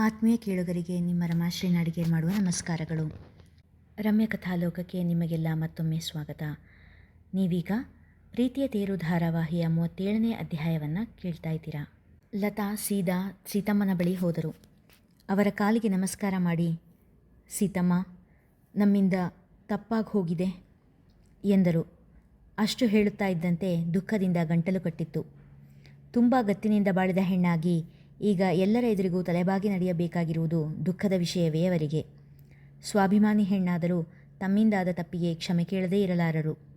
ಆತ್ಮೀಯ ಕೇಳುಗರಿಗೆ ನಿಮ್ಮ ರಮಾಶ್ರೀ ನಾಡಿಗೇರ್ ಮಾಡುವ ನಮಸ್ಕಾರಗಳು. ರಮ್ಯ ಕಥಾಲೋಕಕ್ಕೆ ನಿಮಗೆಲ್ಲ ಮತ್ತೊಮ್ಮೆ ಸ್ವಾಗತ. ನೀವೀಗ ಪ್ರೀತಿಯ ತೇರು ಧಾರಾವಾಹಿಯ ಮೂವತ್ತೇಳನೇ ಅಧ್ಯಾಯವನ್ನು ಕೇಳ್ತಾ ಇದ್ದೀರಾ? ಲತಾ ಸೀದಾ ಸೀತಮ್ಮನ ಬಳಿ ಹೋದರು. ಅವರ ಕಾಲಿಗೆ ನಮಸ್ಕಾರ ಮಾಡಿ, ಸೀತಮ್ಮ, ನಮ್ಮಿಂದ ತಪ್ಪಾಗಿ ಹೋಗಿದೆ ಎಂದರು. ಅಷ್ಟು ಹೇಳುತ್ತಾ ಇದ್ದಂತೆ ದುಃಖದಿಂದ ಗಂಟಲು ಕಟ್ಟಿತ್ತು. ತುಂಬ ಗತ್ತಿನಿಂದ ಬಾಳಿದ ಹೆಣ್ಣಾಗಿ ಈಗ ಎಲ್ಲರ ಎದುರಿಗೂ ತಲೆಬಾಗಿ ನಡೆಯಬೇಕಾಗಿರುವುದು ದುಃಖದ ವಿಷಯವೇ ಅವರಿಗೆ. ಸ್ವಾಭಿಮಾನಿ ಹೆಣ್ಣಾದರೂ ತಮ್ಮಿಂದಾದ ತಪ್ಪಿಗೆ ಕ್ಷಮೆ ಕೇಳದೇ ಇರಲಾರರು.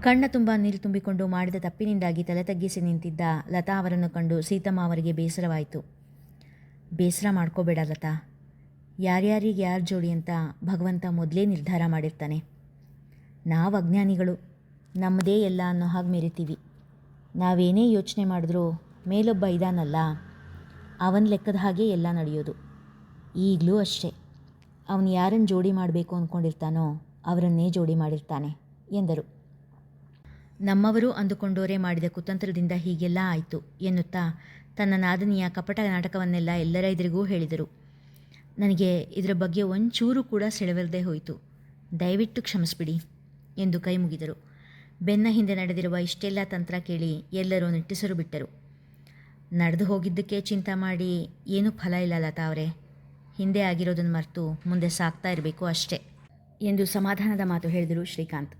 ಕಣ್ಣ ತುಂಬ ನೀರು ತುಂಬಿಕೊಂಡು ಮಾಡಿದ ತಪ್ಪಿನಿಂದಾಗಿ ತಲೆ ತಗ್ಗಿಸಿ ನಿಂತಿದ್ದ ಲತಾ ಅವರನ್ನು ಕಂಡು ಸೀತಮ್ಮ ಅವರಿಗೆ ಬೇಸರವಾಯಿತು. ಬೇಸರ ಮಾಡ್ಕೋಬೇಡ ಲತಾ. ಯಾರ್ಯಾರಿಗೆ ಯಾರು ಜೋಡಿ ಅಂತ ಭಗವಂತ ಮೊದಲೇ ನಿರ್ಧಾರ ಮಾಡಿರ್ತಾನೆ. ನಾವು ಅಜ್ಞಾನಿಗಳು. ನಮ್ಮದೇ ಎಲ್ಲ ಅನ್ನೋ ಹಾಗೆ ಮೆರಿತೀವಿ ನಾವೇನೇ ಯೋಚನೆ ಮಾಡಿದ್ರೂ ಮೇಲೊಬ್ಬ ಇದಾನಲ್ಲ, ಅವನ ಲೆಕ್ಕದ ಹಾಗೆ ಎಲ್ಲ ನಡೆಯೋದು. ಈಗಲೂ ಅಷ್ಟೇ. ಅವನು ಯಾರನ್ನು ಜೋಡಿ ಮಾಡಬೇಕು ಅಂದ್ಕೊಂಡಿರ್ತಾನೋ ಅವರನ್ನೇ ಜೋಡಿ ಮಾಡಿರ್ತಾನೆ, ಎಂದರು. ನಮ್ಮವರು ಅಂದುಕೊಂಡೋರೇ ಮಾಡಿದ ಕುತಂತ್ರದಿಂದ ಹೀಗೆಲ್ಲ ಆಯಿತು, ಎನ್ನುತ್ತಾ ತನ್ನ ನಾದನಿಯ ಕಪಟ ನಾಟಕವನ್ನೆಲ್ಲ ಎಲ್ಲರ ಎದುರಿಗೂ ಹೇಳಿದರು. ನನಗೆ ಇದರ ಬಗ್ಗೆ ಒಂಚೂರು ಕೂಡ ಸೆಳೆವರದೇ ಹೋಯಿತು. ದಯವಿಟ್ಟು ಕ್ಷಮಿಸ್ಬಿಡಿ, ಎಂದು ಕೈ ಮುಗಿದರು. ಬೆನ್ನ ಹಿಂದೆ ನಡೆದಿರುವ ಇಷ್ಟೆಲ್ಲ ತಂತ್ರ ಕೇಳಿ ಎಲ್ಲರೂ ನಿಟ್ಟುಸಿರು ಬಿಟ್ಟರು. ನಡೆದು ಹೋಗಿದ್ದಕ್ಕೆ ಚಿಂತೆ ಮಾಡಿ ಏನೂ ಫಲ ಇಲ್ಲ ಲತಾ ಅವರೇ. ಹಿಂದೆ ಆಗಿರೋದನ್ನು ಮರೆತು ಮುಂದೆ ಸಾಕ್ತಾ ಇರಬೇಕು ಅಷ್ಟೇ. ಎಂದು ಸಮಾಧಾನದ ಮಾತು ಹೇಳಿದರು ಶ್ರೀಕಾಂತ್.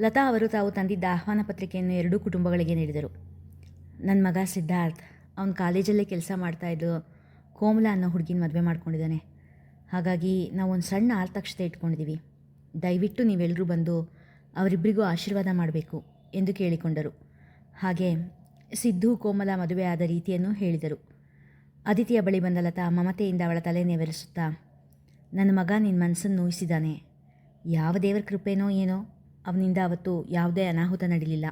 ಲತಾ ಅವರು ತಾವು ತಂದಿದ್ದ ಆಹ್ವಾನ ಪತ್ರಿಕೆಯನ್ನು ಎರಡೂ ಕುಟುಂಬಗಳಿಗೆ ನೀಡಿದರು. ನನ್ನ ಮಗ ಸಿದ್ಧಾರ್ಥ್, ಅವನು ಕಾಲೇಜಲ್ಲೇ ಕೆಲಸ ಮಾಡ್ತಾಯಿದ್ದು ಕೋಮಲ ಅನ್ನೋ ಹುಡುಗಿನ ಮದುವೆ ಮಾಡ್ಕೊಂಡಿದ್ದಾನೆ. ಹಾಗಾಗಿ ನಾವು ಒಂದು ಸಣ್ಣ ಆರ್ತಕ್ಷತೆ ಇಟ್ಕೊಂಡಿದ್ದೀವಿ ದಯವಿಟ್ಟು ನೀವೆಲ್ಲರೂ ಬಂದು ಅವರಿಬ್ಬರಿಗೂ ಆಶೀರ್ವಾದ ಮಾಡಬೇಕು ಎಂದು ಕೇಳಿಕೊಂಡರು. ಹಾಗೆ ಸಿದ್ದು ಕೋಮಲ ಮದುವೆ ಆದ ರೀತಿಯನ್ನು ಹೇಳಿದರು. ಅದಿತಿಯ ಬಳಿ ಬಂದ ಲತಾ ಮಮತೆಯಿಂದ ಅವಳ ತಲೆ ನೆವರಿಸುತ್ತಾ, ನನ್ನ ಮಗ ನಿನ್ನ ಮನಸ್ಸನ್ನು ನೋಯಿಸಿದ್ದಾನೆ ಯಾವ ದೇವರ ಕೃಪೆನೋ ಏನೋ, ಅವನಿಂದ ಅವತ್ತು ಯಾವುದೇ ಅನಾಹುತ ನಡೀಲಿಲ್ಲ.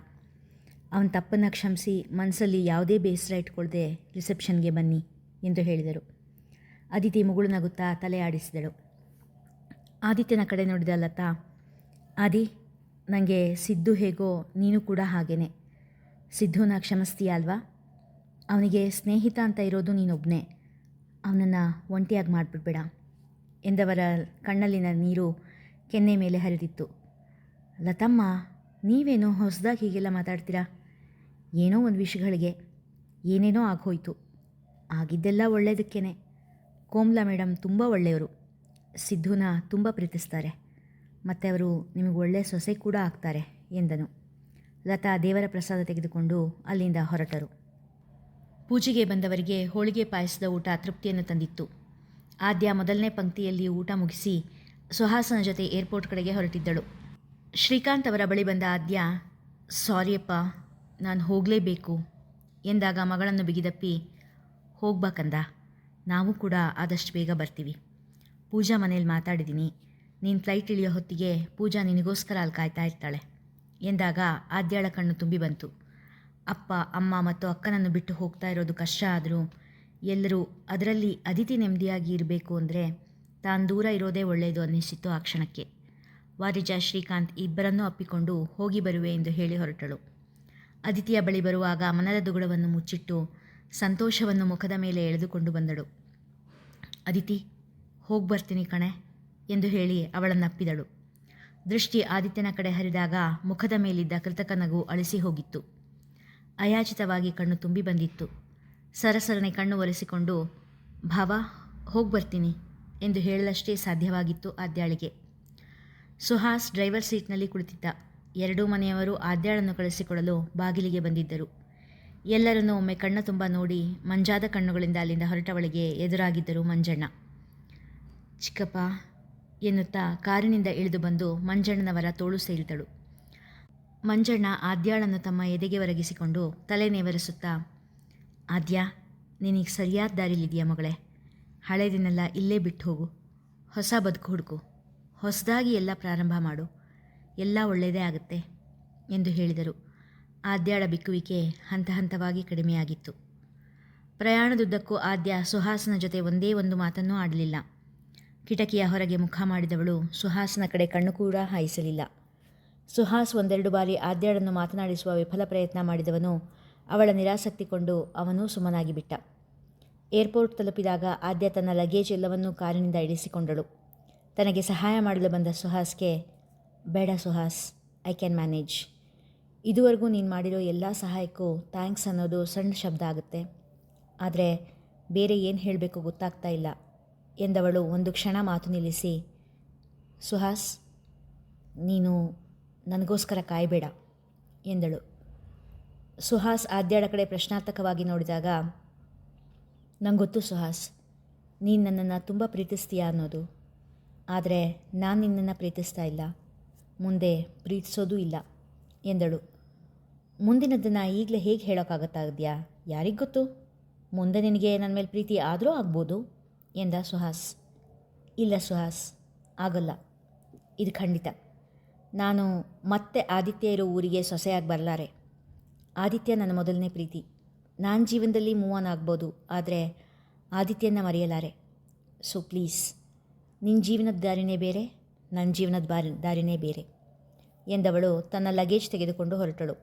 ಅವನ ತಪ್ಪನ್ನು ಕ್ಷಮಿಸಿ ಮನಸ್ಸಲ್ಲಿ ಯಾವುದೇ ಬೇಸರ ಇಟ್ಕೊಳ್ಳದೆ ರಿಸೆಪ್ಷನ್ಗೆ ಬನ್ನಿ ಎಂದು ಹೇಳಿದರು. ಅದಿತಿ ಮುಗುಳು ನಗುತ್ತಾ ತಲೆ ಆಡಿಸಿದಳು. ಆದಿತ್ಯನ ಕಡೆ ನೋಡಿದ ಲತಾ, ಆದಿ ನನಗೆ ಸಿದ್ದು ಹೇಗೋ ನೀನು ಕೂಡ ಹಾಗೇನೆ. ಸಿದ್ಧುನ ಕ್ಷಮಿಸ್ತೀಯ ಅಲ್ವಾ? ಅವನಿಗೆ ಸ್ನೇಹಿತ ಅಂತ ಇರೋದು ನೀನೊಬ್ಬನೇ ಅವನನ್ನು ಒಂಟಿಯಾಗಿ ಮಾಡಿಬಿಡ್ಬೇಡ. ಎಂದವರ ಕಣ್ಣಲ್ಲಿನ ನೀರು ಕೆನ್ನೆ ಮೇಲೆ ಹರಿದಿತ್ತು. ಲತಮ್ಮ, ನೀವೇನೋ ಹೊಸದಾಗಿ ಹೀಗೆಲ್ಲ ಮಾತಾಡ್ತೀರಾ? ಏನೋ ಒಂದು ವಿಷಯಗಳಿಗೆ ಏನೇನೋ ಆಗೋಯ್ತು ಆಗಿದ್ದೆಲ್ಲ ಒಳ್ಳೆಯದಕ್ಕೇನೆ ಕೋಮ್ಲಾ ಮೇಡಮ್ ತುಂಬ ಒಳ್ಳೆಯವರು. ಸಿದ್ಧೂನ ತುಂಬ ಪ್ರೀತಿಸ್ತಾರೆ. ಮತ್ತು ಅವರು ನಿಮಗೆ ಒಳ್ಳೆಯ ಸೊಸೆ ಕೂಡ ಆಗ್ತಾರೆ ಎಂದನು. ಲತಾ ದೇವರ ಪ್ರಸಾದ ತೆಗೆದುಕೊಂಡು ಅಲ್ಲಿಂದ ಹೊರಟರು. ಪೂಜೆಗೆ ಬಂದವರಿಗೆ ಹೋಳಿಗೆ ಪಾಯಸದ ಊಟ ತೃಪ್ತಿಯನ್ನು ತಂದಿತ್ತು. ಆದ್ಯ ಮೊದಲನೇ ಪಂಕ್ತಿಯಲ್ಲಿ ಊಟ ಮುಗಿಸಿ ಸುಹಾಸನ ಜೊತೆ ಏರ್ಪೋರ್ಟ್ ಕಡೆಗೆ ಹೊರಟಿದ್ದಳು. ಶ್ರೀಕಾಂತ್ ಅವರ ಬಳಿ ಬಂದ ಆದ್ಯ ಸಾರಿಯಪ್ಪ ನಾನು ಹೋಗಲೇಬೇಕು ಎಂದಾಗ ಮಗಳನ್ನು ಬಿಗಿದಪ್ಪಿ ಹೋಗ್ಬೇಕಂದ ನಾವು ಕೂಡ ಆದಷ್ಟು ಬೇಗ ಬರ್ತೀವಿ. ಪೂಜಾ ಮನೇಲಿ ಮಾತಾಡಿದ್ದೀನಿ ನೀನು ಫ್ಲೈಟ್ ಇಳಿಯೋ ಹೊತ್ತಿಗೆ ಪೂಜಾ ನಿನಗೋಸ್ಕರ ಅಲ್ಲಿ ಕಾಯ್ತಾ ಇರ್ತಾಳೆ. ಎಂದಾಗ ಆದ್ಯಾಳ ಕಣ್ಣು ತುಂಬಿ ಬಂತು. ಅಪ್ಪ, ಅಮ್ಮ ಮತ್ತು ಅಕ್ಕನನ್ನು ಬಿಟ್ಟು ಹೋಗ್ತಾ ಇರೋದು ಕಷ್ಟ ಆದರೂ ಎಲ್ಲರೂ ಅದರಲ್ಲಿ ಅದಿತಿ ನೆಮ್ಮದಿಯಾಗಿ ಇರಬೇಕು ಅಂದರೆ ತಾನು ದೂರ ಇರೋದೇ ಒಳ್ಳೆಯದು ಅನ್ನಿಸಿತ್ತು ಆ ಕ್ಷಣಕ್ಕೆ. ವಾರಿಜ ಶ್ರೀಕಾಂತ್ ಇಬ್ಬರನ್ನೂ ಅಪ್ಪಿಕೊಂಡು ಹೋಗಿ ಬರುವೆ ಎಂದು ಹೇಳಿ ಹೊರಟಳು. ಅದಿತಿಯ ಬಳಿ ಬರುವಾಗ ಮನದ ದುಗುಡವನ್ನು ಮುಚ್ಚಿಟ್ಟು ಸಂತೋಷವನ್ನು ಮುಖದ ಮೇಲೆ ಎಳೆದುಕೊಂಡು ಬಂದಳು. ಅದಿತಿ, ಹೋಗಿ ಬರ್ತೀನಿ ಕಣೆ ಎಂದು ಹೇಳಿ ಅವಳನ್ನು ಅಪ್ಪಿದಳು. ದೃಷ್ಟಿ ಆದಿತ್ಯನ ಕಡೆ ಹರಿದಾಗ ಮುಖದ ಮೇಲಿದ್ದ ಕೃತಕ ನಗು ಅಳಿಸಿ ಹೋಗಿತ್ತು. ಅಯಾಚಿತವಾಗಿ ಕಣ್ಣು ತುಂಬಿ ಬಂದಿತ್ತು. ಸರಸರನೆ ಕಣ್ಣು ಒರೆಸಿಕೊಂಡು ಭಾವ ಹೋಗಿ ಬರ್ತೀನಿ ಎಂದು ಹೇಳಲಷ್ಟೇ ಸಾಧ್ಯವಾಗಿತ್ತು ಆದ್ಯಾಳಿಗೆ. ಸುಹಾಸ್ ಡ್ರೈವರ್ ಸೀಟ್ನಲ್ಲಿ ಕುಳಿತಿದ್ದ. ಎರಡೂ ಮನೆಯವರು ಆದ್ಯಾಳನ್ನು ಕಳಿಸಿಕೊಡಲು ಬಾಗಿಲಿಗೆ ಬಂದಿದ್ದರು. ಎಲ್ಲರನ್ನೂ ಒಮ್ಮೆ ಕಣ್ಣು ತುಂಬ ನೋಡಿ ಮಂಜಾದ ಕಣ್ಣುಗಳಿಂದ ಅಲ್ಲಿಂದ ಹೊರಟವಳಿಗೆ ಎದುರಾಗಿದ್ದರು ಮಂಜಣ್ಣ. ಚಿಕ್ಕಪ್ಪ ಎನ್ನುತ್ತಾ ಕಾರಿನಿಂದ ಇಳಿದು ಬಂದು ಮಂಜಣ್ಣನವರ ತೋಳು ಸೇರಿದಳು. ಮಂಜಣ್ಣ ಆದ್ಯಾಳನ್ನು ತಮ್ಮ ಎದೆಗೆ ಒರಗಿಸಿಕೊಂಡು ತಲೆ ನೇವರಿಸುತ್ತಾ, ಆದ್ಯಾ, ನಿನಗೆ ಸರಿಯಾದ ದಾರಿಲಿದೆಯಾ ಮಗಳೇ? ಹಳೆದಿನೆಲ್ಲ ಇಲ್ಲೇ ಬಿಟ್ಟು ಹೋಗು. ಹೊಸ ಬದುಕು ಹುಡುಕು. ಹೊಸದಾಗಿ ಎಲ್ಲ ಪ್ರಾರಂಭ ಮಾಡು. ಎಲ್ಲ ಒಳ್ಳೆಯದೇ ಆಗುತ್ತೆ, ಎಂದು ಹೇಳಿದರು. ಆದ್ಯಾಳ ಬಿಕ್ಕುವಿಕೆ ಹಂತ ಹಂತವಾಗಿ ಕಡಿಮೆಯಾಗಿತ್ತು. ಪ್ರಯಾಣದುದ್ದಕ್ಕೂ ಆದ್ಯ ಸುಹಾಸನ ಜೊತೆ ಒಂದೇ ಒಂದು ಮಾತನ್ನೂ ಆಡಲಿಲ್ಲ. ಕಿಟಕಿಯ ಹೊರಗೆ ಮುಖ ಮಾಡಿದವಳು ಸುಹಾಸನ ಕಡೆ ಕಣ್ಣು ಕೂಡ ಹಾಯಿಸಲಿಲ್ಲ. ಸುಹಾಸ್ ಒಂದೆರಡು ಬಾರಿ ಆದ್ಯಾಳನ್ನು ಮಾತನಾಡಿಸುವ ವಿಫಲ ಪ್ರಯತ್ನ ಮಾಡಿದವನು ಅವಳ ನಿರಾಸಕ್ತಿಕೊಂಡು ಅವನೂ ಸುಮ್ಮನಾಗಿ ಬಿಟ್ಟ ಏರ್ಪೋರ್ಟ್ ತಲುಪಿದಾಗ ಆದ್ಯ ತನ್ನ ಲಗೇಜ್ ಎಲ್ಲವನ್ನೂ ಕಾರಿನಿಂದ ಇಳಿಸಿಕೊಂಡಳು. ತನಗೆ ಸಹಾಯ ಮಾಡಲು ಬಂದ ಸುಹಾಸ್ಗೆ, ಬೇಡ ಸುಹಾಸ್, ಐ ಕ್ಯಾನ್ ಮ್ಯಾನೇಜ್. ಇದುವರೆಗೂ ನೀನು ಮಾಡಿರೋ ಎಲ್ಲ ಸಹಾಯಕ್ಕೂ ಥ್ಯಾಂಕ್ಸ್ ಅನ್ನೋದು ಸಣ್ಣ ಶಬ್ದ ಆಗುತ್ತೆ. ಆದರೆ ಬೇರೆ ಏನು ಹೇಳಬೇಕು ಗೊತ್ತಾಗ್ತಾ ಇಲ್ಲ. ಎಂದವಳು ಒಂದು ಕ್ಷಣ ಮಾತು ನಿಲ್ಲಿಸಿ, ಸುಹಾಸ್, ನೀನು ನನಗೋಸ್ಕರ ಕಾಯಬೇಡ, ಎಂದಳು. ಸುಹಾಸ್ ಆದ್ಯಾಳ ಕಡೆ ಪ್ರಶ್ನಾರ್ಥಕವಾಗಿ ನೋಡಿದಾಗ, ನಂಗೊತ್ತು ಗೊತ್ತು ಸುಹಾಸ್, ನೀನು ನನ್ನನ್ನು ತುಂಬ ಪ್ರೀತಿಸ್ತೀಯ ಅನ್ನೋದು. ಆದರೆ ನಾನು ನಿನ್ನನ್ನು ಪ್ರೀತಿಸ್ತಾ ಇಲ್ಲ, ಮುಂದೆ ಪ್ರೀತಿಸೋದು ಇಲ್ಲ, ಎಂದಳು. ಮುಂದಿನದನ್ನು ಈಗಲೇ ಹೇಗೆ ಹೇಳೋಕ್ಕಾಗತ್ತಾಗದ್ಯಾ ಯಾರಿಗೆ ಗೊತ್ತು? ಮುಂದೆ ನಿನಗೆ ನನ್ನ ಮೇಲೆ ಪ್ರೀತಿ ಆದರೂ ಆಗ್ಬೋದು. ಎಂದ ಸುಹಾಸ್? ಇಲ್ಲ ಸುಹಾಸ್, ಆಗಲ್ಲ. ಇದು ಖಂಡಿತ. ನಾನು ಮತ್ತೆ ಆದಿತ್ಯ ಇರೋ ಊರಿಗೆ ಸೊಸೆಯಾಗಿ ಬರಲಾರೆ. ಆದಿತ್ಯ ನನ್ನ ಮೊದಲನೇ ಪ್ರೀತಿ. ನಾನು ಜೀವನದಲ್ಲಿ ಮೂವ್ ಆನ್ ಆಗ್ಬೋದು, ಆದರೆ ಆದಿತ್ಯನ ಮರೆಯಲಾರೆ. ಸೊ ಪ್ಲೀಸ್ ನಿನ್ನ ಜೀವನದ ದಾರಿನೇ ಬೇರೆ ನನ್ನ ಜೀವನದ ಬಾರಿ, ದಾರಿನೇ ಬೇರೆ. ಎಂದವಳು ತನ್ನ ಲಗೇಜ್ ತೆಗೆದುಕೊಂಡು ಹೊರಟಳು.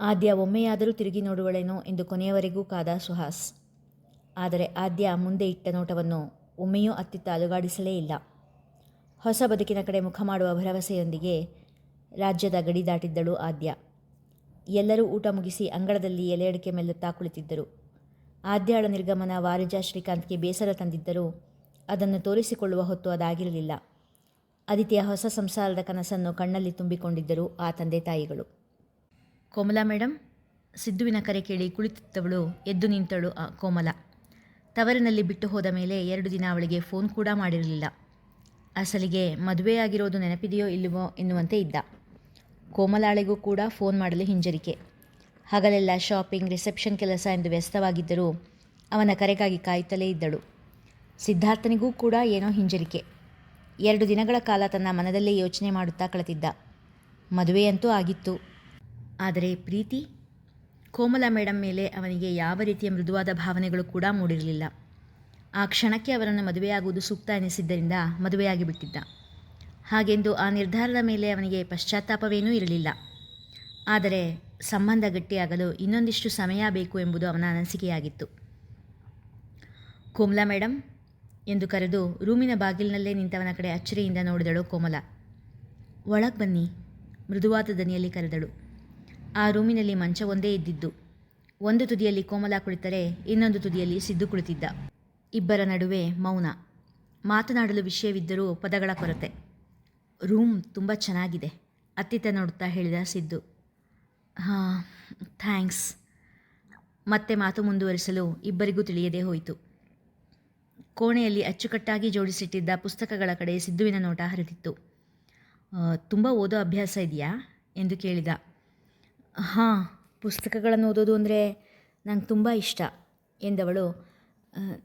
ಆದ್ಯ ಒಮ್ಮೆಯಾದರೂ ತಿರುಗಿ ನೋಡುವಳೇನೋ ಎಂದು ಕೊನೆಯವರೆಗೂ ಕಾದ ಸುಹಾಸ್. ಆದರೆ ಆದ್ಯ ಮುಂದೆ ಇಟ್ಟ ನೋಟವನ್ನು ಒಮ್ಮೆಯೂ ಅತ್ತಿತ್ತ ಅಲುಗಾಡಿಸಲೇ ಇಲ್ಲ. ಹೊಸ ಬದುಕಿನ ಕಡೆ ಮುಖ ಮಾಡುವ ಭರವಸೆಯೊಂದಿಗೆ ರಾಜ್ಯದ ಗಡಿ ದಾಟಿದ್ದಳು ಆದ್ಯ. ಎಲ್ಲರೂ ಊಟ ಮುಗಿಸಿ ಅಂಗಳದಲ್ಲಿ ಎಲೆಯಡಿಕೆ ಮೆಲ್ಲುತ್ತಾ ಕುಳಿತಿದ್ದರು. ಆದ್ಯಾಳ ನಿರ್ಗಮನ ವಾರಿಜ ಶ್ರೀಕಾಂತ್ಗೆ ಬೇಸರ ತಂದಿದ್ದರೂ ಅದನ್ನು ತೋರಿಸಿಕೊಳ್ಳುವ ಹೊತ್ತು ಅದಾಗಿರಲಿಲ್ಲ. ಅದಿತಿಯ ಹೊಸ ಸಂಸಾರದ ಕನಸನ್ನು ಕಣ್ಣಲ್ಲಿ ತುಂಬಿಕೊಂಡಿದ್ದರು ಆ ತಂದೆ ತಾಯಿಗಳು. ಕೋಮಲಾ ಮೇಡಮ್ ಸಿದ್ದುವಿನ ಕರೆ ಕೇಳಿ ಕುಳಿತಿದ್ದವಳು ಎದ್ದು ನಿಂತಳು ಕೋಮಲ. ತವರಿನಲ್ಲಿ ಬಿಟ್ಟು ಹೋದ ಮೇಲೆ ಎರಡು ದಿನ ಅವಳಿಗೆ ಫೋನ್ ಕೂಡ ಮಾಡಿರಲಿಲ್ಲ. ಅಸಲಿಗೆ ಮದುವೆಯಾಗಿರೋದು ನೆನಪಿದೆಯೋ ಇಲ್ಲವೋ ಎನ್ನುವಂತೆ ಇದ್ದ. ಕೋಮಲಾಳಿಗೂ ಕೂಡ ಫೋನ್ ಮಾಡಲು ಹಿಂಜರಿಕೆ. ಹಗಲೆಲ್ಲ ಶಾಪಿಂಗ್, ರಿಸೆಪ್ಷನ್ ಕೆಲಸ ಎಂದು ವ್ಯಸ್ತವಾಗಿದ್ದರೂ ಅವನ ಕರೆಗಾಗಿ ಕಾಯುತ್ತಲೇ ಇದ್ದಳು. ಸಿದ್ಧಾರ್ಥನಿಗೂ ಕೂಡ ಏನೋ ಹಿಂಜರಿಕೆ. ಎರಡು ದಿನಗಳ ಕಾಲ ತನ್ನ ಮನದಲ್ಲೇ ಯೋಚನೆ ಮಾಡುತ್ತಾ ಕಳೆದಿದ್ದ ಮದುವೆಯಂತೂ ಆಗಿತ್ತು. ಆದರೆ ಪ್ರೀತಿ? ಕೋಮಲ ಮೇಡಮ್ ಮೇಲೆ ಅವನಿಗೆ ಯಾವ ರೀತಿಯ ಮೃದುವಾದ ಭಾವನೆಗಳು ಕೂಡ ಮೂಡಿರಲಿಲ್ಲ. ಆ ಕ್ಷಣಕ್ಕೆ ಅವರನ್ನು ಮದುವೆಯಾಗುವುದು ಸೂಕ್ತ ಎನಿಸಿದ್ದರಿಂದ ಮದುವೆಯಾಗಿ ಬಿಟ್ಟಿದ್ದ. ಹಾಗೆಂದು ಆ ನಿರ್ಧಾರದ ಮೇಲೆ ಅವನಿಗೆ ಪಶ್ಚಾತ್ತಾಪವೇನೂ ಇರಲಿಲ್ಲ. ಆದರೆ ಸಂಬಂಧ ಗಟ್ಟಿಯಾಗಲು ಇನ್ನೊಂದಿಷ್ಟು ಸಮಯ ಬೇಕು ಎಂಬುದು ಅವನ ಅನಿಸಿಕೆಯಾಗಿತ್ತು. ಕೋಮಲಾ ಮೇಡಮ್ ಎಂದು ಕರೆದು ರೂಮಿನ ಬಾಗಿಲಿನಲ್ಲೇ ನಿಂತವನ ಕಡೆ ಅಚ್ಚರಿಯಿಂದ ನೋಡಿದಳು ಕೋಮಲ. ಒಳಗೆ ಬನ್ನಿ. ಮೃದುವಾದ ದನಿಯಲ್ಲಿ ಕರೆದಳು. ಆ ರೂಮಿನಲ್ಲಿ ಮಂಚ ಒಂದೇ ಇದ್ದಿದ್ದು. ಒಂದು ತುದಿಯಲ್ಲಿ ಕೋಮಲ ಕುಳಿತರೆ, ಇನ್ನೊಂದು ತುದಿಯಲ್ಲಿ ಸಿದ್ದು ಕುಳಿತಿದ್ದ. ಇಬ್ಬರ ನಡುವೆ ಮೌನ. ಮಾತನಾಡಲು ವಿಷಯವಿದ್ದರೂ ಪದಗಳ ಕೊರತೆ. ರೂಮ್ ತುಂಬ ಚೆನ್ನಾಗಿದೆ, ಅತ್ತಿತ್ತ ನೋಡುತ್ತಾ ಹೇಳಿದ ಸಿದ್ದು. ಹಾಂ, ಥ್ಯಾಂಕ್ಸ್. ಮತ್ತೆ ಮಾತು ಮುಂದುವರಿಸಲು ಇಬ್ಬರಿಗೂ ತಿಳಿಯದೇ ಹೋಯಿತು. ಕೋಣೆಯಲ್ಲಿ ಅಚ್ಚುಕಟ್ಟಾಗಿ ಜೋಡಿಸಿಟ್ಟಿದ್ದ ಪುಸ್ತಕಗಳ ಕಡೆ ಸಿದ್ದುವಿನ ನೋಟ ಹರಿದಿತ್ತು. ತುಂಬ ಓದೋ ಅಭ್ಯಾಸ ಇದೆಯಾ? ಎಂದು ಕೇಳಿದ. ಹಾಂ ಪುಸ್ತಕಗಳನ್ನು ಓದೋದು ಅಂದರೆ ನಂಗೆ ತುಂಬ ಇಷ್ಟ ಎಂದವಳು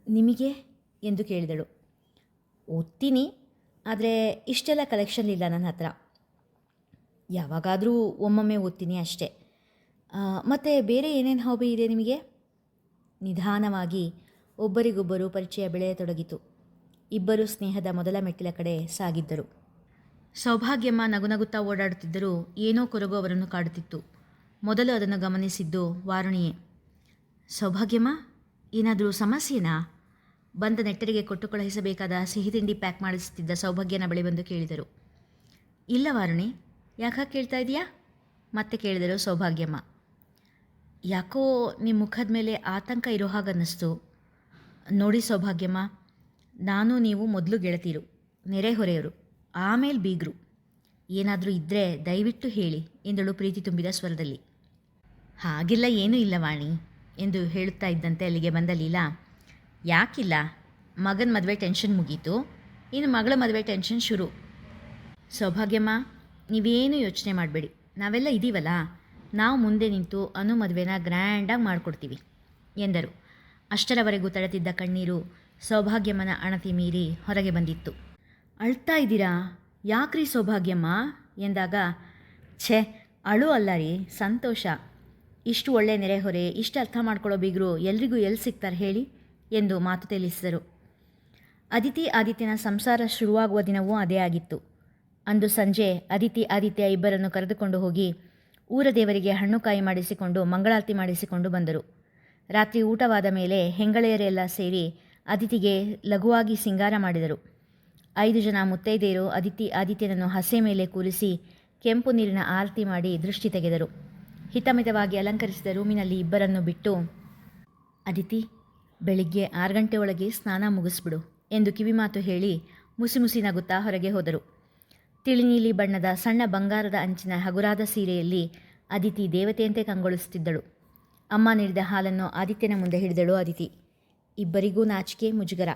ನಿಮಗೆ? ಎಂದು ಕೇಳಿದಳು. ಓದ್ತೀನಿ, ಆದರೆ ಇಷ್ಟೆಲ್ಲ ಕಲೆಕ್ಷನ್ ಇಲ್ಲ ನನ್ನ ಹತ್ರ. ಯಾವಾಗಾದರೂ ಒಮ್ಮೊಮ್ಮೆ ಓದ್ತೀನಿ ಅಷ್ಟೇ. ಮತ್ತು ಬೇರೆ ಏನೇನು ಹಾಬಿ ಇದೆ ನಿಮಗೆ? ನಿಧಾನವಾಗಿ ಒಬ್ಬರಿಗೊಬ್ಬರು ಪರಿಚಯ ಬೆಳೆಯತೊಡಗಿತು. ಇಬ್ಬರು ಸ್ನೇಹದ ಮೊದಲ ಮೆಟ್ಟಿಲ ಕಡೆ ಸಾಗಿದ್ದರು. ಸೌಭಾಗ್ಯಮ್ಮ ನಗುನಗುತ್ತಾ ಓಡಾಡುತ್ತಿದ್ದರೂ ಏನೋ ಕೊರಗು ಅವರನ್ನು ಕಾಡುತ್ತಿತ್ತು. ಮೊದಲು ಅದನ್ನು ಗಮನಿಸಿದ್ದು ವಾರುಣಿಯೇ. ಸೌಭಾಗ್ಯಮ್ಮ, ಏನಾದರೂ ಸಮಸ್ಯೆನಾ? ಬಂದ ನೆಟ್ಟರಿಗೆ ಕೊಟ್ಟು ಕಳುಹಿಸಬೇಕಾದ ಸಿಹಿ ತಿಂಡಿ ಪ್ಯಾಕ್ ಮಾಡಿಸುತ್ತಿದ್ದ ಸೌಭಾಗ್ಯನ ಬಳಿ ಬಂದು ಕೇಳಿದರು. ಇಲ್ಲ ವಾರುಣಿ, ಯಾಕೆ ಕೇಳ್ತಾ ಇದೆಯಾ? ಮತ್ತೆ ಕೇಳಿದರು ಸೌಭಾಗ್ಯಮ್ಮ. ಯಾಕೋ ನಿಮ್ಮ ಮುಖದ ಮೇಲೆ ಆತಂಕ ಇರೋ ಹಾಗನ್ನಿಸ್ತು ನೋಡಿ ಸೌಭಾಗ್ಯಮ್ಮ, ನಾನು ನೀವು ಮೊದಲು ಗೆಳತಿರು ನೆರೆಹೊರೆಯವರು ಆಮೇಲೆ ಬೀಗರು. ಏನಾದರೂ ಇದ್ದರೆ ದಯವಿಟ್ಟು ಹೇಳಿ ಎಂದಳು ಪ್ರೀತಿ ತುಂಬಿದ ಸ್ವರದಲ್ಲಿ. ಹಾಗಿಲ್ಲ, ಏನೂ ಇಲ್ಲ ವಾಣಿ ಎಂದು ಹೇಳುತ್ತಾ ಇದ್ದಂತೆ ಅಲ್ಲಿಗೆ ಬಂದ ಲೀಲಾ. ಯಾಕಿಲ್ಲ? ಮಗನ ಮದುವೆ ಟೆನ್ಷನ್ ಮುಗೀತು. ಇನ್ನು ಮಗಳ ಮದುವೆ ಟೆನ್ಷನ್ ಶುರು. ಸೌಭಾಗ್ಯಮ್ಮ, ನೀವೇನು ಯೋಚನೆ ಮಾಡಬೇಡಿ. ನಾವೆಲ್ಲ ಇದ್ದೀವಲ್ಲ ನಾವು ಮುಂದೆ ನಿಂತು ಅನು ಮದುವೆನ ಗ್ರ್ಯಾಂಡಾಗಿ ಮಾಡಿಕೊಡ್ತೀವಿ ಎಂದರು. ಅಷ್ಟರವರೆಗೂ ತಡೆದಿದ್ದ ಕಣ್ಣೀರು ಸೌಭಾಗ್ಯಮ್ಮನ ಅಣತಿ ಮೀರಿ ಹೊರಗೆ ಬಂದಿತ್ತು. ಅಳ್ತಾ ಇದ್ದೀರಾ? ಯಾಕ್ರಿ ಸೌಭಾಗ್ಯಮ್ಮ? ಎಂದಾಗ, ಛೆ, ಅಳು ಅಲ್ಲ ರೀ, ಸಂತೋಷ. ಇಷ್ಟು ಒಳ್ಳೆ ನೆರೆಹೊರೆ ಇಷ್ಟು ಅರ್ಥ ಮಾಡ್ಕೊಳ್ಳೋ ಬೀಗರು ಎಲ್ರಿಗೂ ಎಲ್ಲಿ ಸಿಗ್ತಾರೆ ಹೇಳಿ ಎಂದು ಮಾತು ತಿಳಿಸಿದರು. ಅದಿತಿ ಆದಿತ್ಯನ ಸಂಸಾರ ಶುರುವಾಗುವ ದಿನವೂ ಅದೇ ಆಗಿತ್ತು. ಅಂದು ಸಂಜೆ ಅದಿತಿ ಆದಿತ್ಯ ಇಬ್ಬರನ್ನು ಕರೆದುಕೊಂಡು ಹೋಗಿ ಊರ ದೇವರಿಗೆ ಹಣ್ಣು ಕಾಯಿ ಮಾಡಿಸಿಕೊಂಡು ಮಂಗಳಾರತಿ ಮಾಡಿಸಿಕೊಂಡು ಬಂದರು. ರಾತ್ರಿ ಊಟವಾದ ಮೇಲೆ ಹೆಂಗಳೆಯರೆಲ್ಲ ಸೇರಿ ಅದಿತಿಗೆ ಲಘುವಾಗಿ ಸಿಂಗಾರ ಮಾಡಿದರು. ಐದು ಜನ ಮುತ್ತೈದೆಯರು ಅದಿತಿ ಆದಿತ್ಯನನ್ನು ಹಸೆ ಮೇಲೆ ಕೂರಿಸಿ ಕೆಂಪು ನೀರಿನ ಆರತಿ ಮಾಡಿ ದೃಷ್ಟಿ ತೆಗೆದರು. ಹಿತಮಿತವಾಗಿ ಅಲಂಕರಿಸಿದ ರೂಮಿನಲ್ಲಿ ಇಬ್ಬರನ್ನು ಬಿಟ್ಟು, ಅದಿತಿ, ಬೆಳಿಗ್ಗೆ ಆರು ಗಂಟೆ ಸ್ನಾನ ಮುಗಿಸ್ಬಿಡು ಎಂದು ಕಿವಿಮಾತು ಹೇಳಿ ಮುಸಿ ನಗುತ್ತಾ ಹೊರಗೆ ಹೋದರು. ತಿಳಿನೀಲಿ ಬಣ್ಣದ ಸಣ್ಣ ಬಂಗಾರದ ಅಂಚಿನ ಹಗುರಾದ ಸೀರೆಯಲ್ಲಿ ಅದಿತಿ ದೇವತೆಯಂತೆ ಕಂಗೊಳಿಸುತ್ತಿದ್ದಳು. ಅಮ್ಮ ನೀಡಿದ ಹಾಲನ್ನು ಆದಿತ್ಯನ ಮುಂದೆ ಹಿಡಿದಳು ಅದಿತಿ. ಇಬ್ಬರಿಗೂ ನಾಚಿಕೆ ಮುಜುಗರ.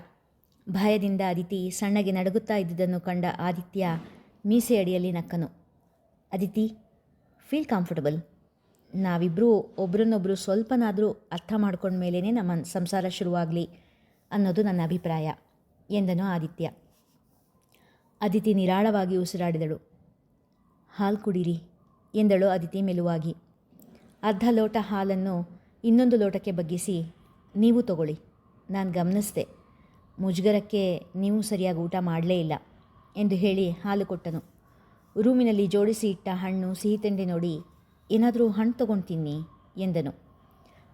ಭಯದಿಂದ ಅದಿತಿ ಸಣ್ಣಗೆ ನಡುಗುತ್ತಾ ಇದ್ದುದನ್ನು ಕಂಡ ಆದಿತ್ಯ ಮೀಸೆಯಡಿಯಲ್ಲಿ ನಕ್ಕನು. ಅದಿತಿ ಫೀಲ್ ಕಂಫರ್ಟಬಲ್ ನಾವಿಬ್ಬರೂ ಒಬ್ರನ್ನೊಬ್ಬರು ಸ್ವಲ್ಪನಾದರೂ ಅರ್ಥ ಮಾಡ್ಕೊಂಡ ಮೇಲೇ ನಮ್ಮ ಸಂಸಾರ ಶುರುವಾಗಲಿ ಅನ್ನೋದು ನನ್ನ ಅಭಿಪ್ರಾಯ, ಎಂದನು ಆದಿತ್ಯ. ಅದಿತಿ ನಿರಾಳವಾಗಿ ಉಸಿರಾಡಿದಳು. ಹಾಲು ಕುಡೀರಿ, ಎಂದಳು ಅದಿತಿ ಮೆಲುವಾಗಿ. ಅರ್ಧ ಲೋಟ ಹಾಲನ್ನು ಇನ್ನೊಂದು ಲೋಟಕ್ಕೆ ಬಗ್ಗಿಸಿ, ನೀವು ತಗೊಳ್ಳಿ, ನಾನು ಗಮನಿಸಿದೆ. ಮುಜುಗರಕ್ಕೆ ನೀವು ಸರಿಯಾಗಿ ಊಟ ಮಾಡಲೇ ಇಲ್ಲ, ಎಂದು ಹೇಳಿ ಹಾಲು ಕೊಟ್ಟನು. ರೂಮಿನಲ್ಲಿ ಜೋಡಿಸಿ ಇಟ್ಟ ಹಣ್ಣು ಸಿಹಿ ತಿಂಡಿ ನೋಡಿ ಏನಾದರೂ ಹಣ್ಣು ತಗೊಂಡು ಎಂದನು.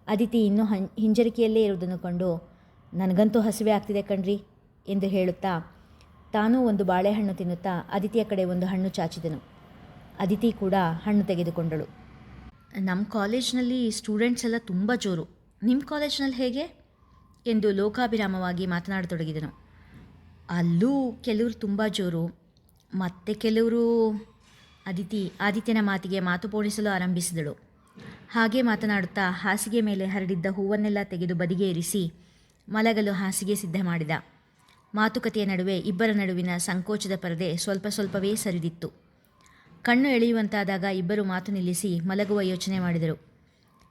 ಅದಿತಿ ಇನ್ನೂ ಹಂ, ಹಿಂಜರಿಕೆಯಲ್ಲೇ ಇರುವುದನ್ನು ಕಂಡು, ನನಗಂತೂ ಹಸಿವೆ ಆಗ್ತಿದೆ ಕಣ್ರಿ ಎಂದು ಹೇಳುತ್ತಾ, ತಾನೂ ಒಂದು ಬಾಳೆಹಣ್ಣು ತಿನ್ನುತ್ತಾ ಅದಿತಿಯ ಕಡೆ ಒಂದು ಹಣ್ಣು ಚಾಚಿದನು. ಅದಿತಿ ಕೂಡ ಹಣ್ಣು ತೆಗೆದುಕೊಂಡಳು. ನಮ್ಮ ಕಾಲೇಜ್ನಲ್ಲಿ ಸ್ಟೂಡೆಂಟ್ಸ್ ಎಲ್ಲ ತುಂಬ ಜೋರು. ನಿಮ್ಮ ಕಾಲೇಜ್ನಲ್ಲಿ ಹೇಗೆ? ಎಂದು ಲೋಕಾಭಿರಾಮವಾಗಿ ಮಾತನಾಡತೊಡಗಿದನು. ಅಲ್ಲೂ ಕೆಲವರು ತುಂಬ ಜೋರು. ಮತ್ತೆ ಕೆಲವರು ಅದಿತಿ ಆದಿತ್ಯನ ಮಾತಿಗೆ ಮಾತು ಪೋಣಿಸಲು ಆರಂಭಿಸಿದಳು. ಹಾಗೆ ಮಾತನಾಡುತ್ತಾ ಹಾಸಿಗೆ ಮೇಲೆ ಹರಡಿದ್ದ ಹೂವನ್ನೆಲ್ಲ ತೆಗೆದು ಬದಿಗೆ ಇರಿಸಿ ಮಲಗಲು ಹಾಸಿಗೆ ಸಿದ್ಧ ಮಾಡಿದ. ಮಾತುಕತೆಯ ನಡುವೆ ಇಬ್ಬರ ನಡುವಿನ ಸಂಕೋಚದ ಪರದೆ ಸ್ವಲ್ಪ ಸ್ವಲ್ಪವೇ ಸರಿದಿತ್ತು. ಕಣ್ಣು ಎಳೆಯುವಂತಾದಾಗ ಇಬ್ಬರು ಮಾತು ನಿಲ್ಲಿಸಿ ಮಲಗುವ ಯೋಚನೆ ಮಾಡಿದರು.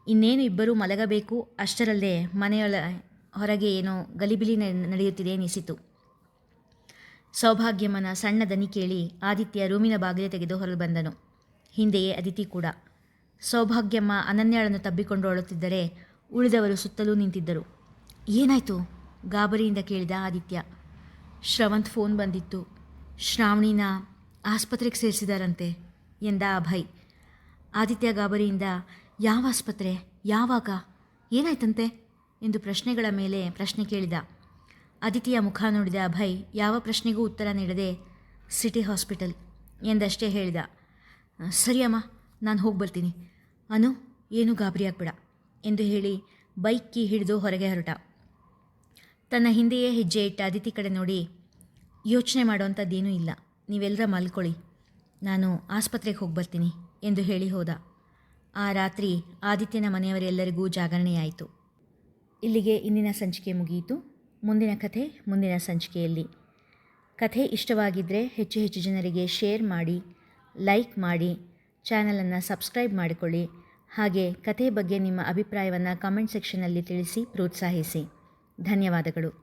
ಇನ್ನೇನು ಇಬ್ಬರೂ ಮಲಗಬೇಕು? ಅಷ್ಟರಲ್ಲೇ ಮನೆಯೊಳ ಹೊರಗೆ ಏನೋ ಗಲಿಬಿಲಿ ನಡೆಯುತ್ತಿದೆ ಎನಿಸಿತು ಸೌಭಾಗ್ಯಮ್ಮನ ಸಣ್ಣ ದನಿ ಕೇಳಿ ಆದಿತ್ಯ ರೂಮಿನ ಬಾಗಿಲು ತೆಗೆದು ಹೊರಲು ಬಂದನು. ಹಿಂದೆಯೇ ಅದಿತಿ ಕೂಡ. ಸೌಭಾಗ್ಯಮ್ಮ ಅನನ್ಯಾಳನ್ನು ತಬ್ಬಿಕೊಂಡು ಅಳುತ್ತಿದ್ದರೆ ಉಳಿದವರು ಸುತ್ತಲೂ ನಿಂತಿದ್ದರು. ಏನಾಯಿತು? ಗಾಬರಿಯಿಂದ ಕೇಳಿದ ಆದಿತ್ಯ. ಶ್ರವಂತ್ ಫೋನ್ ಬಂದಿತ್ತು. ಶ್ರಾವಣಿನ ಆಸ್ಪತ್ರೆಗೆ ಸೇರಿಸಿದಾರಂತೆ ಎಂದ ಅಭಯ್. ಆದಿತ್ಯ ಗಾಬರಿಯಿಂದ, ಯಾವ ಆಸ್ಪತ್ರೆ? ಯಾವಾಗ? ಏನಾಯ್ತಂತೆ? ಎಂದು ಪ್ರಶ್ನೆಗಳ ಮೇಲೆ ಪ್ರಶ್ನೆ ಕೇಳಿದ. ಅದಿತಿಯ ಮುಖ ನೋಡಿದ ಅಭಯ್ ಯಾವ ಪ್ರಶ್ನೆಗೂ ಉತ್ತರ ನೀಡದೆ ಸಿಟಿ ಹಾಸ್ಪಿಟಲ್ ಎಂದಷ್ಟೇ ಹೇಳಿದ, ಸರಿ ಅಮ್ಮ, ನಾನು ಹೋಗಿ ಬರ್ತೀನಿ. ಅನು, ಏನು ಗಾಬರಿ ಎಂದು ಹೇಳಿ ಬೈಕ್ ಕೀ ಹಿಡಿದು ಹೊರಗೆ ಹೊರಟ. ತನ್ನ ಹಿಂದೆಯೇ ಹೆಜ್ಜೆ ಇಟ್ಟ ಅದಿತಿ ಕಡೆ ನೋಡಿ, ಯೋಚನೆ ಮಾಡುವಂಥದ್ದೇನೂ ಇಲ್ಲ. ನೀವೆಲ್ಲರ ಮಲ್ಕೊಳ್ಳಿ. ನಾನು ಆಸ್ಪತ್ರೆಗೆ ಹೋಗಿ ಬರ್ತೀನಿ, ಎಂದು ಹೇಳಿ ಹೋದ. ಆ ರಾತ್ರಿ ಆದಿತ್ಯನ ಮನೆಯವರೆಲ್ಲರಿಗೂ ಜಾಗರಣೆಯಾಯಿತು. ಇಲ್ಲಿಗೆ ಇಂದಿನ ಸಂಚಿಕೆ ಮುಗಿಯಿತು. ಮುಂದಿನ ಕಥೆ ಮುಂದಿನ ಸಂಚಿಕೆಯಲ್ಲಿ. ಕಥೆ ಇಷ್ಟವಾಗಿದ್ದರೆ ಹೆಚ್ಚು ಹೆಚ್ಚು ಜನರಿಗೆ ಶೇರ್ ಮಾಡಿ ಲೈಕ್ ಮಾಡಿ ಚಾನಲನ್ನು ಸಬ್ಸ್ಕ್ರೈಬ್ ಮಾಡಿಕೊಳ್ಳಿ. ಹಾಗೆ ಕಥೆ ಬಗ್ಗೆ ನಿಮ್ಮ ಅಭಿಪ್ರಾಯವನ್ನು ಕಮೆಂಟ್ ಸೆಕ್ಷನಲ್ಲಿ ತಿಳಿಸಿ, ಪ್ರೋತ್ಸಾಹಿಸಿ. ಧನ್ಯವಾದಗಳು.